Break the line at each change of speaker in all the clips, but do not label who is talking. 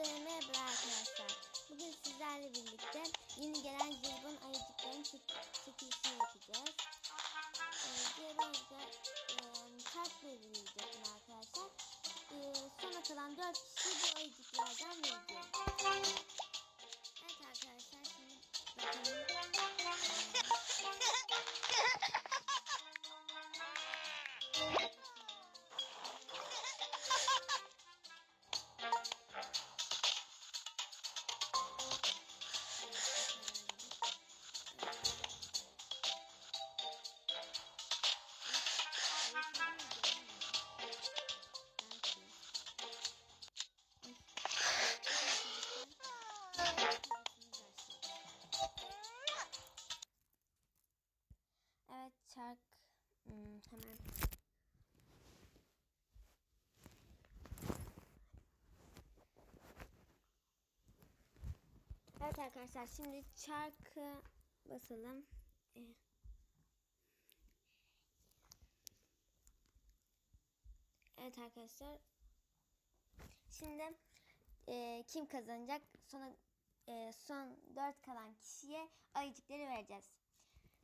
Hepinize merhaba arkadaşlar. Bugün sizlerle birlikte yeni gelen Jelibon ayıcıkların çek çekilişini yapacağız. Jelibon'da e, çarp verilecek arkadaşlar. Ee, sona kalan 4 kişi bu ayıcıklardan vereceğim. Evet arkadaşlar şimdi bakalım. Evet arkadaşlar şimdi çarkı basalım. Ee, Evet arkadaşlar. Şimdi e, kim kazanacak? Sonra e, son 4 kalan kişiye ayıcıkları vereceğiz.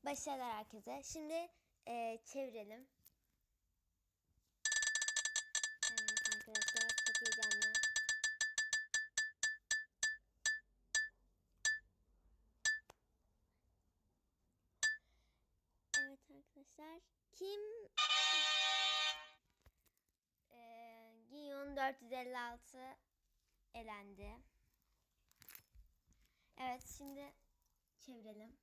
Başarılar herkese. Şimdi e, çevirelim. Arkadaşlar. Kim? Ee, Giyon 456 elendi. Evet şimdi çevirelim.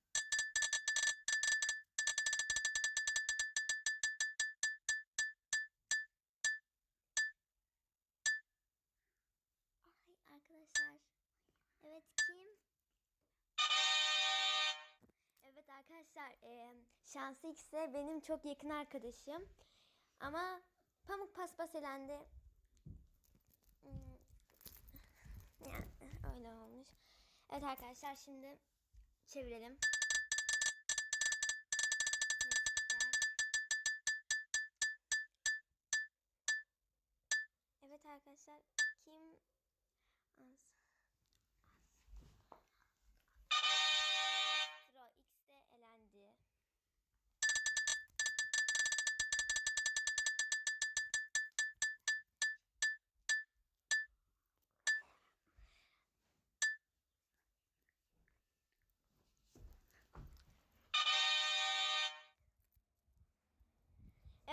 Arkadaşlar e, Şanslı X'e benim çok yakın arkadaşım. Ama Pamuk Paspas elendi. Hmm, Yani öyle olmuş. Evet arkadaşlar şimdi çevirelim.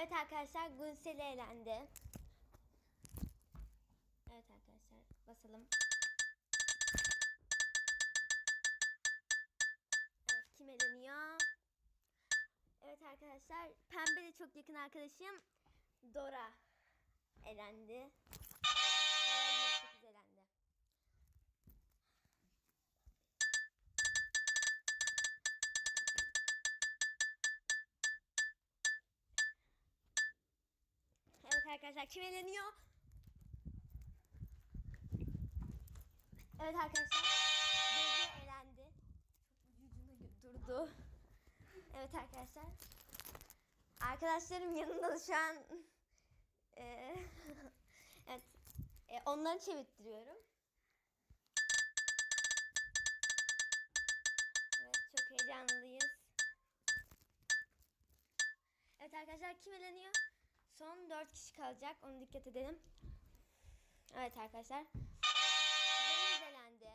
Evet arkadaşlar Gunsel elendi. Evet arkadaşlar basalım. Evet kim eleniyor? Evet arkadaşlar pembe de çok yakın arkadaşım Dora elendi. Arkadaşlar kim eleniyor? Evet arkadaşlar. Gece elendi. Çok ucuna durdu. Evet arkadaşlar. Arkadaşlarım yanında şu an e, evet e, onları çevirttiriyorum. Evet çok heyecanlıyız. Evet arkadaşlar kim eleniyor? Son 4 kişi kalacak. Onu dikkat edelim. Evet arkadaşlar. Deniz elendi.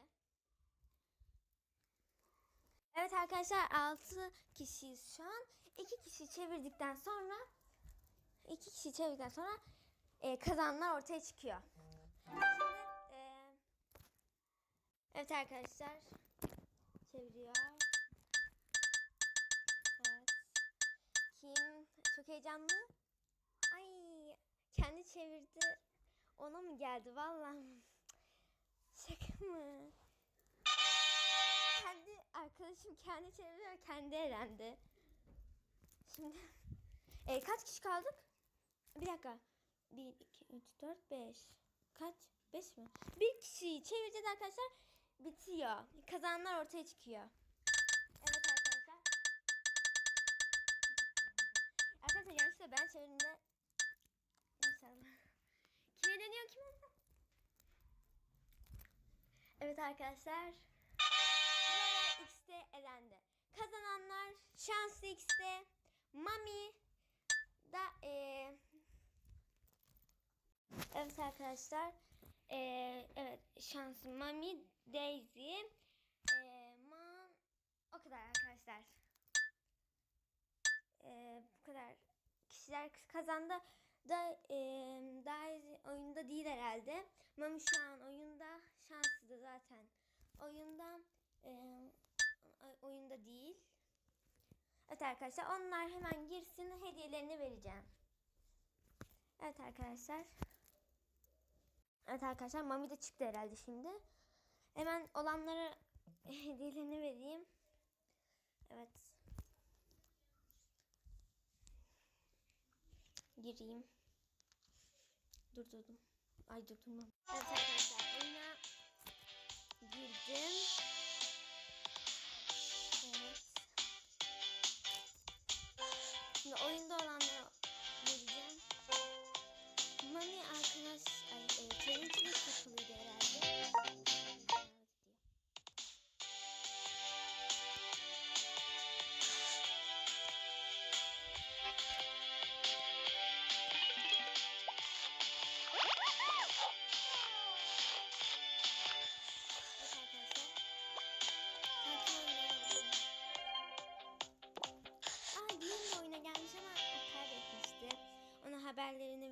Evet arkadaşlar 6 kişiyiz şu an. 2 kişi çevirdikten sonra 2 kişi çevirdikten sonra e, kazananlar ortaya çıkıyor. Şimdi e, Evet arkadaşlar çeviriyor. Evet. Kim? Çok heyecanlı. Ay kendi çevirdi. Ona mı geldi vallahi? Şaka mı? Kendi arkadaşım kendi çeviriyor, kendi elendi. Şimdi e, kaç kişi kaldık? Bir dakika. 1, 2, 3, 4, 5. Kaç? 5 mi? Bir kişiyi çevireceğiz arkadaşlar. Bitiyor. Kazananlar ortaya çıkıyor. Evet arkadaşlar. Arkadaşlar yanlışlıkla ben çevirdiğimde Eleniyor? Evet arkadaşlar. X'te elendi. Kazananlar Şanslı X'te Mami da eee Evet arkadaşlar. Eee evet şanslı Mami Daisy eee Man o kadar arkadaşlar. Eee bu kadar kişiler kazandı da eee Daisy oyunda değil herhalde. Mami şu an oyunda şanslı da zaten oyunda eee, oyunda değil. Evet arkadaşlar onlar hemen girsin hediyelerini vereceğim. Evet arkadaşlar. Evet arkadaşlar Mami de çıktı herhalde şimdi. Hemen olanlara hediyelerini vereyim. Evet. gireyim. Durdurdum. Ay durdurmam. Evet arkadaşlar oyuna girdim. Evet. Şimdi oyunda olanları vereceğim. Mami arkadaş ay, e, challenge'da. haberlerini